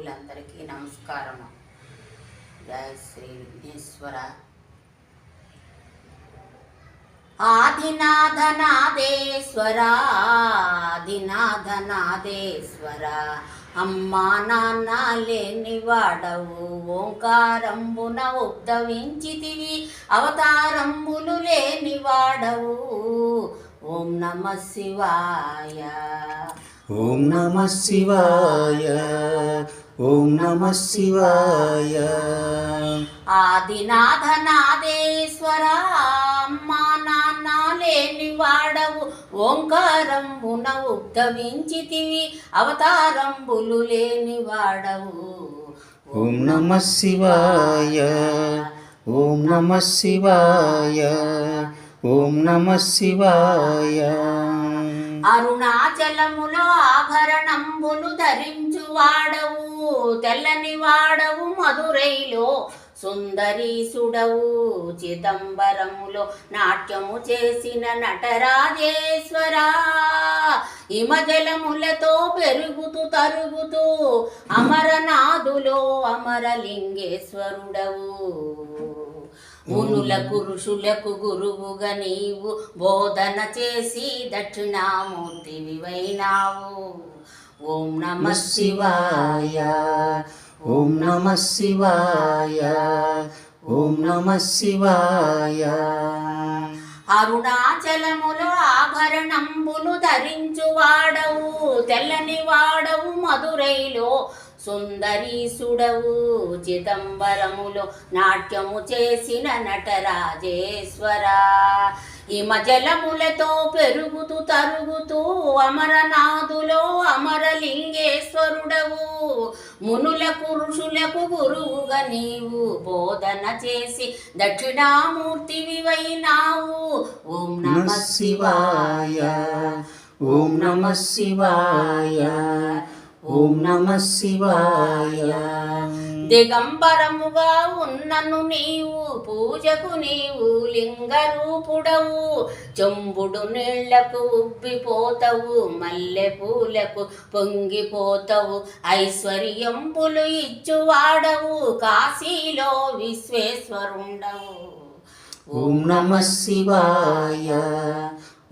భక్తులందరికీ నమస్కారము. జయ శ్రీ విఘ్నేశ్వర. ఆదినాథనాదేశ్వర ఆదినాథనాదేశ్వర అమ్మా నాన్న లేని వాడవు ఓంకారంబున ఉద్భవించితివి అవతారంబులు లేని వాడవు. ఓం నమ శివాయ. ఓం నమ శివాయ. ఓం నమ శివాయ. ఆదినాథనాదేశ్వర అమ్మా నాన్న లేని వాడవు ఓంకారంబున ఉద్భవించితివి అవతారంబులు లేని వాడవు. ఓం నమ శివాయ. ఓం నమ శివాయ. ఓం నమ శివాయ. అరుణాచలములో ఆభరణంబులు ధరించు వాడవు తెల్లని వాడవు మధురైలో సుందరీసుడవు చిదంబరములో నాట్యము చేసిన నటరాజేశ్వరా. హిమజలములతో పెరుగుతూ తరుగుతూ అమరనాథులో అమరలింగేశ్వరుడవు. మునులకు ఋషులకు గురువుగా నీవు బోధన చేసి దక్షిణామూర్తి వివైనావు ఓం నమ శివాయ. ఓం నమ శివాయ. ఓం నమ శివాయ. అరుణాచలములు ఆభరణంబులు ధరించు వాడవు తెల్లని వాడవు మధురైలో సుందరీసుడవు చిదంబరములో నాట్యము చేసిన నటరాజేశ్వరా హిమజలములతో పెరుగుతూ తరుగుతూ అమరనాథులో అమరలింగేశ్వరుడవు. మునులకు ఋషులకు గురువుగా నీవు బోధన చేసి దక్షిణామూర్తి వివైనావు. ఓం నమ నమ శివాయ. ఓం నమ శివాయ. ఓం నమ శివాయ. దిగంబరముగా ఉన్నను నీవు పూజకు నీవు లింగరూపుడవు. చెంబుడు నీళ్ళకు ఉబ్బిపోతవు మల్లె పూలకు పొంగిపోతవు. ఐశ్వర్యంబులు ఇచ్చువాడవు కాశీలో విశ్వేశ్వరుండవు. ఓం నమ శివాయ.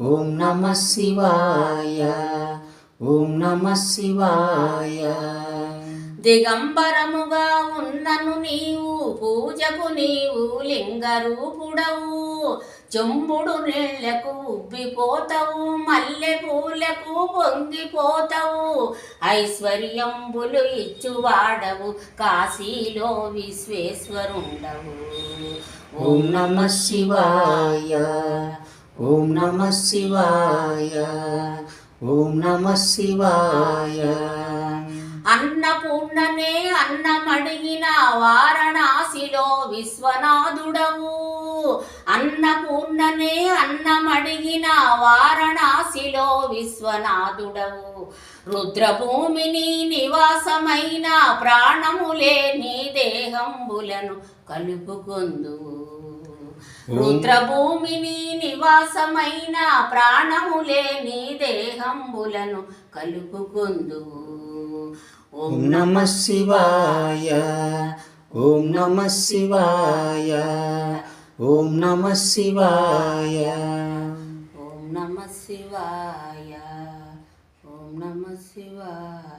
ఓం నమ శివాయ. ఓం నమ శివాయ. దిగంబరముగా ఉన్నను నీవు పూజకు నీవు లింగరూపుడవు. చెంబుడు నీళ్ళకు ఉబ్బిపోతావు మల్లె పూలకు పొంగిపోతావు. ఐశ్వర్యంబులు ఇచ్చువాడవు కాశీలో విశ్వేశ్వరుండవు. ఓం నమ శివాయ. ఓం నమ శివాయ. ఓం నమ శివాయ. అన్నపూర్ణనే అన్నమడిగిన వారణాసిలో విశ్వనాథుడవు. అన్నపూర్ణనే అన్నమడిగిన వారణాసిలో విశ్వనాథుడవు. రుద్రభూమిని నివాసమైన ప్రాణములే నీ దేహంబులను కలుపుకొందువు. రుద్రభూమిని నివాసమైన ప్రాణము లేని దేహంబులను కలుపుకొందు. ఓం నమ శివాయ. ఓం నమ శివాయ. ఓం నమ శివాయ. ఓం నమ శివాయ. ఓం నమ శివాయ.